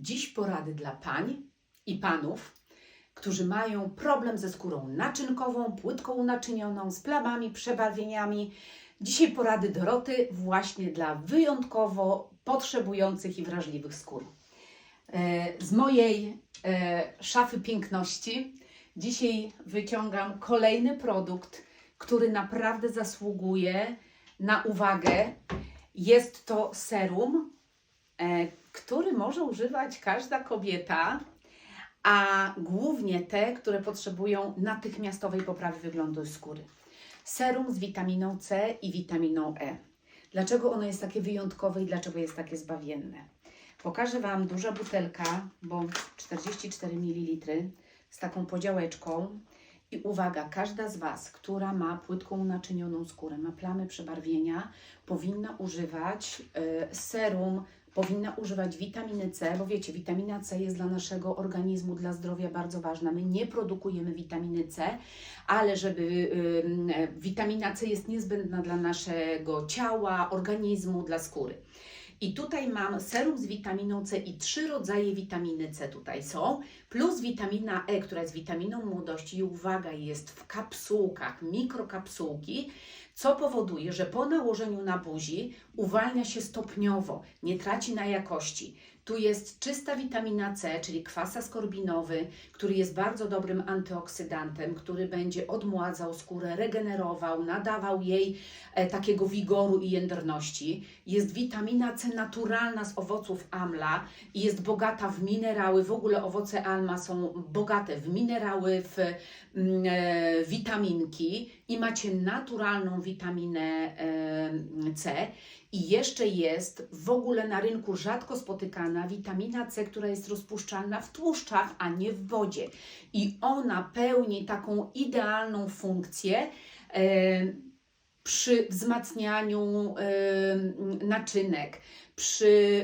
Dziś porady dla pań i panów, którzy mają problem ze skórą naczynkową, płytką unaczynioną, z plamami, przebarwieniami. Dzisiaj porady Doroty właśnie dla wyjątkowo potrzebujących i wrażliwych skór. E, Z mojej e, szafy piękności dzisiaj wyciągam kolejny produkt, który naprawdę zasługuje na uwagę. Jest to serum, e, który może używać każda kobieta, a głównie te, które potrzebują natychmiastowej poprawy wyglądu skóry. Serum z witaminą C i witaminą E. Dlaczego ono jest takie wyjątkowe i dlaczego jest takie zbawienne? Pokażę Wam duża butelka, bo 44 ml z taką podziałeczką. I uwaga, każda z Was, która ma płytką unaczynioną skórę, ma plamy przebarwienia, powinna używać y, serum, powinna używać witaminy C, bo wiecie, witamina C jest dla naszego organizmu, dla zdrowia bardzo ważna. My nie produkujemy witaminy C, ale żeby y, y, witamina C jest niezbędna dla naszego ciała, organizmu, dla skóry. I tutaj mam serum z witaminą C i trzy rodzaje witaminy C tutaj są, plus witamina E, która jest witaminą młodości. I uwaga, jest w kapsułkach, mikrokapsułki, co powoduje, że po nałożeniu na buzi uwalnia się stopniowo, nie traci na jakości. Tu jest czysta witamina C, czyli kwas askorbinowy, który jest bardzo dobrym antyoksydantem, który będzie odmładzał skórę, regenerował, nadawał jej e, takiego wigoru i jędrności. Jest witamina C naturalna z owoców amla i jest bogata w minerały. W ogóle owoce alma są bogate w minerały, w mm, e, witaminki i macie naturalną witaminę e, C. I jeszcze jest w ogóle na rynku rzadko spotykana witamina C, która jest rozpuszczalna w tłuszczach, a nie w wodzie. I ona pełni taką idealną funkcję. Przy wzmacnianiu naczynek, przy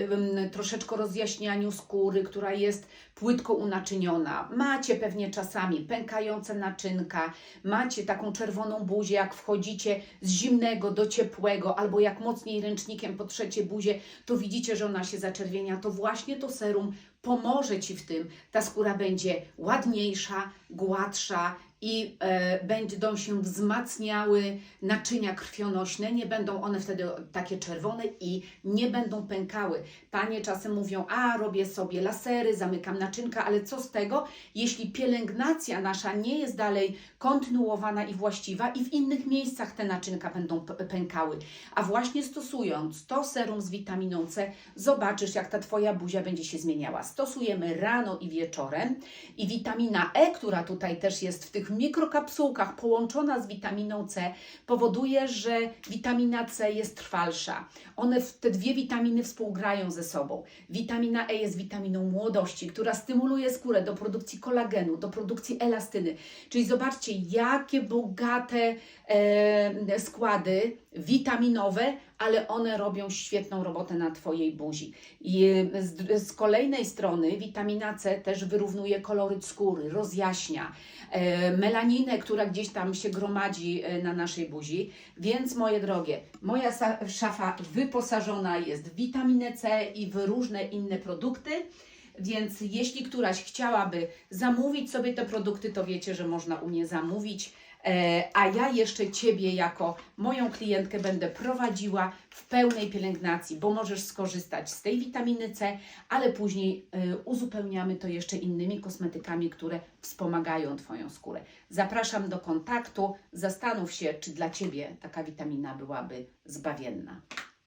troszeczkę rozjaśnianiu skóry, która jest płytko unaczyniona. Macie pewnie czasami pękające naczynka, macie taką czerwoną buzię, jak wchodzicie z zimnego do ciepłego, albo jak mocniej ręcznikiem potrzecie buzię, to widzicie, że ona się zaczerwienia. To właśnie to serum pomoże Ci w tym. Ta skóra będzie ładniejsza, gładsza i e, będą się wzmacniały naczynia krwionośne, nie będą one wtedy takie czerwone i nie będą pękały. Panie czasem mówią, a robię sobie lasery, zamykam naczynka, ale co z tego, jeśli pielęgnacja nasza nie jest dalej kontynuowana i właściwa i w innych miejscach te naczynka będą pękały. A właśnie stosując to serum z witaminą C, zobaczysz jak ta Twoja buzia będzie się zmieniała. Stosujemy rano i wieczorem i witamina E, która tutaj też jest w tych mikrokapsułkach połączona z witaminą C, powoduje, że witamina C jest trwalsza. One, w- te dwie witaminy współgrają ze sobą. Witamina E jest witaminą młodości, która stymuluje skórę do produkcji kolagenu, do produkcji elastyny. Czyli zobaczcie, jakie bogate e, składy witaminowe, ale one robią świetną robotę na Twojej buzi. I z, z kolejnej strony witamina C też wyrównuje koloryt skóry, rozjaśnia e, melaninę, która gdzieś tam się gromadzi e, na naszej buzi. Więc moje drogie, moja szafa wyposażona jest w witaminę C i w różne inne produkty. Więc jeśli któraś chciałaby zamówić sobie te produkty, to wiecie, że można u mnie zamówić. E, a ja jeszcze Ciebie jako moją klientkę będę prowadziła w pełnej pielęgnacji, bo możesz skorzystać z tej witaminy C, ale później e, uzupełniamy to jeszcze innymi kosmetykami, które wspomagają Twoją skórę. Zapraszam do kontaktu. Zastanów się, czy dla Ciebie taka witamina byłaby zbawienna.